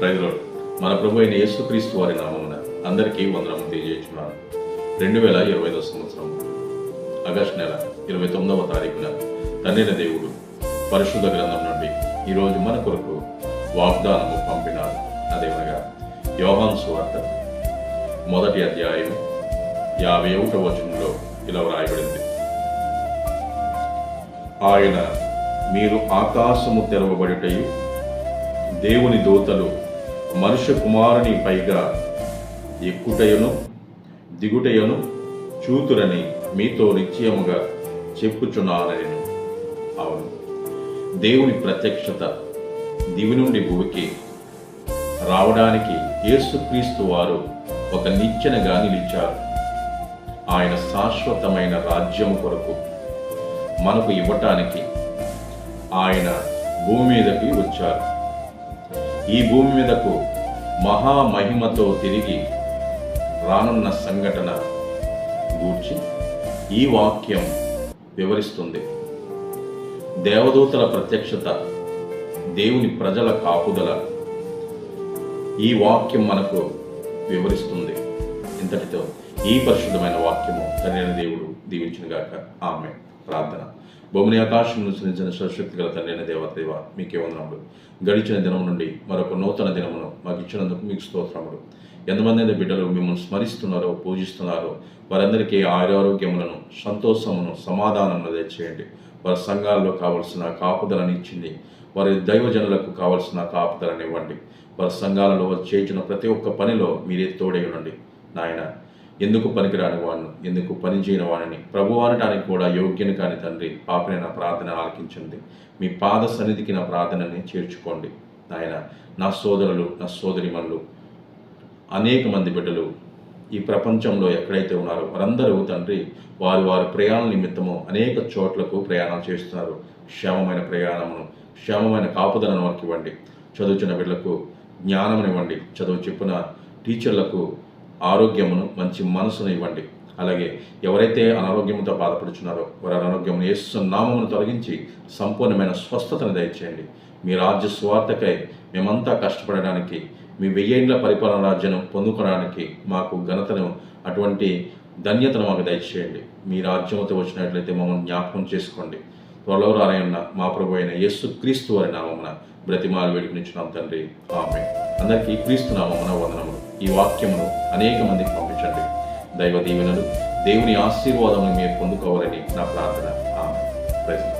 Praise Lord మన ప్రభు అయిన యేసుక్రీస్తు వారి నామమున అందరికీ వందనము తెలియజేస్తున్నాను. రెండు వేల ఇరవై ఐదో సంవత్సరం ఆగస్టు నెల ఇరవై తొమ్మిదవ తారీఖున తండ్రిన దేవుడు పరిశుద్ధ గ్రంథం నుండి ఈరోజు మన కొరకు వాగ్దానము పంపినారు. అదేమనగా యోహాన్ సువార్త మొదటి అధ్యాయం యాభై ఒకటవ వచనంలో ఇలా వ్రాయబడింది. ఆయన మీరు ఆకాశము తెరవబడిటయు దేవుని దూతలు మనుష్య కుమారుని పైగా ఎక్కుటయను దిగుటయను చూతురని మీతో నిశ్చయముగా చెప్పుచున్నానని. అవును. దేవుని ప్రత్యక్షత దివి నుండి భూమికి రావడానికి యేసుక్రీస్తు వారు ఒక నిచ్చెనగా నిలిచారు. ఆయన శాశ్వతమైన రాజ్యం కొరకు మనకు ఇవ్వటానికి ఆయన భూమి మీదకి వచ్చారు. ఈ భూమి మీదకు మహామహిమతో తిరిగి రానున్న సంఘటన గూర్చి ఈ వాక్యం వివరిస్తుంది. దేవదూతల ప్రత్యక్షత దేవుని ప్రజల కాపుదల ఈ వాక్యం మనకు వివరిస్తుంది. ఇంతటితో ఈ పరిశుద్ధమైన వాక్యము తండ్రి దేవుడు దీవించినగాక. ఆమె ప్రార్థన. భూమిని ఆకాశం సృష్టించిన సశక్తి గల తండ్రి దేవదేవ మీకే వందనములు. గడిచిన దినం నుండి మరొక నూతన దినమును మాకు ఇచ్చినందుకు మీకు స్తోత్రములు. ఎంతమంది అయితే బిడ్డలు మిమ్మల్ని స్మరిస్తున్నారో పూజిస్తున్నారో వారందరికీ ఆరోగ్యములను సంతోషమును సమాధానమును తెచ్చేయండి వారి సంఘాల్లో కావలసిన కాపుదలని ఇచ్చింది. వారి దైవజనులకు కావలసిన కాపుదలని ఇవ్వండి. వారి సంఘాలలో వారు చేసిన ప్రతి ఒక్క పనిలో మీరే తోడై ఉండండి. నాయన ఎందుకు పనికిరాని వాడిని ఎందుకు పనిచేయని వాడిని ప్రభు అనటానికి కూడా యోగ్యని కాని తండ్రి పాపని నా ప్రార్థన ఆలకించండి. మీ పాద సన్నిధికి నా ప్రార్థనని చేర్చుకోండి. నాయన నా సోదరులు నా సోదరిమణులు అనేక మంది బిడ్డలు ఈ ప్రపంచంలో ఎక్కడైతే ఉన్నారో వారందరూ తండ్రి వారు వారి ప్రయాణ నిమిత్తము అనేక చోట్లకు ప్రయాణం చేస్తున్నారు. క్షేమమైన ప్రయాణమును క్షేమమైన కాపుదలను వారికి ఇవ్వండి. చదువుచున్న బిడ్డలకు జ్ఞానం ఇవ్వండి చదువు చెప్పిన టీచర్లకు ఆరోగ్యమును మంచి మనసును ఇవ్వండి. అలాగే ఎవరైతే అనారోగ్యంతో బాధపడుచున్నారో వారి అనారోగ్యమును యేసు నామమును తొలగించి సంపూర్ణమైన స్వస్థతను దయచేయండి. మీ రాజ్య స్వార్థకై మేమంతా కష్టపడడానికి మీ వెయ్యేండ్ల పరిపాలన రాజ్యం పొందుకోవడానికి మాకు ఘనతను అటువంటి ధన్యతను మాకు దయచేయండి. మీ రాజ్యంతో వచ్చినట్లయితే మమ్మల్ని జ్ఞాపకం చేసుకోండి. త్వరలో రానయ్యున్న మా ప్రభు అయిన యేసు క్రీస్తు వారి నామమున బ్రతిమాలు వేడుకునిచ్చున్నాం తండ్రి. ఆమె అందరికీ క్రీస్తు నామమున వందనములు. ఈ వాక్యమును అనేక మందికి పంపించండి. దైవ దీవెనలు దేవుని ఆశీర్వాదములు మీరు పొందుకోవాలని నా ప్రార్థన. ఆమె ప్రజలు